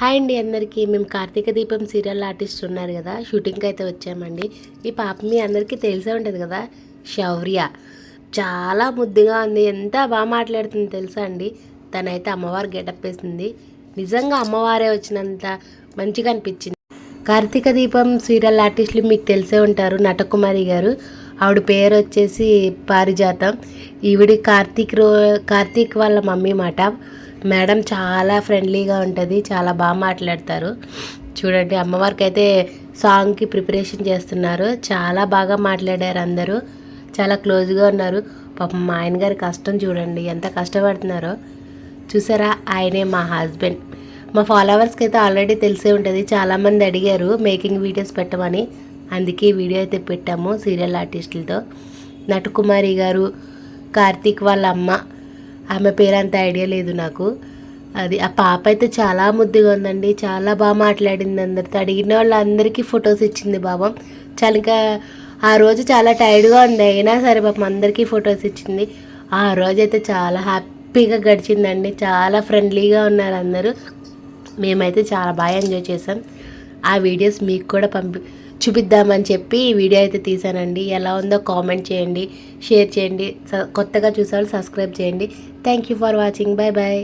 Hi అండి అందరికీ. మేము కార్తీక దీపం సీరియల్ ఆర్టిస్ట్ ఉన్నారు కదా. షూటింగ్కి అయితే వచ్చామండి. ఈ పాప మీ అందరికీ తెలిసే ఉంటుంది కదా శౌర్య. చాలా ముద్దుగా ఉంది. ఎంత బాగా మాట్లాడుతుంది తెలుసా అండి? తనైతే అమ్మవారు గెటప్ వేసింది. నిజంగా అమ్మవారే వచ్చినంత మంచిగా అనిపించింది. కార్తీక దీపం సీరియల్ ఆర్టిస్టులు మీకు తెలిసే ఉంటారు. నటకుమారి గారు. ఆవిడ పేరు వచ్చేసి పారిజాతం. ఈవిడి కార్తీక్ రో కార్తీక్ వాళ్ళ మమ్మీ మాట. మేడం చాలా ఫ్రెండ్లీగా ఉంటుంది చాలా బాగా మాట్లాడతారు. చూడండి అమ్మవారికి అయితే సాంగ్కి ప్రిపరేషన్ చేస్తున్నారు. చాలా బాగా మాట్లాడారు అందరూ. చాలా క్లోజ్గా ఉన్నారు. పాపం మా ఆయన గారి కష్టం చూడండి ఎంత కష్టపడుతున్నారో. చూసారా ఆయనే మా హస్బెండ్. మా ఫాలోవర్స్కి అయితే ఆల్రెడీ తెలిసే ఉంటుంది చాలామంది అడిగారు మేకింగ్ వీడియోస్ పెట్టమని. అందుకే వీడియో అయితే పెట్టాము సీరియల్ ఆర్టిస్టులతో. నటుకుమారి గారు కార్తీక్ వాళ్ళ అమ్మ. ఆమె పేరు అంత ఐడియా లేదు నాకు. అది ఆ పాప అయితే చాలా ముద్దుగా ఉందండి. చాలా బాగా మాట్లాడింది అందరితో. అడిగిన వాళ్ళందరికీ ఫొటోస్ ఇచ్చింది బాబం చాలా ఇంకా ఆ రోజు చాలా టైర్డ్గా ఉంది. అయినా సరే పాపం అందరికీ ఫొటోస్ ఇచ్చింది. ఆ రోజు అయితే చాలా హ్యాపీగా గడిచిందండి. చాలా ఫ్రెండ్లీగా ఉన్నారు అందరూ. మేమైతే చాలా బాగా ఎంజాయ్ చేసాం ఆ వీడియోస్ మీకు కూడా పంపి చూపిద్దామని చెప్పి ఈ వీడియో అయితే తీసానండి ఎలా ఉందో కామెంట్ చేయండి షేర్ చేయండి స- కొత్తగా చూసేవాళ్ళు సబ్స్క్రైబ్ చేయండి. Thank you for watching bye bye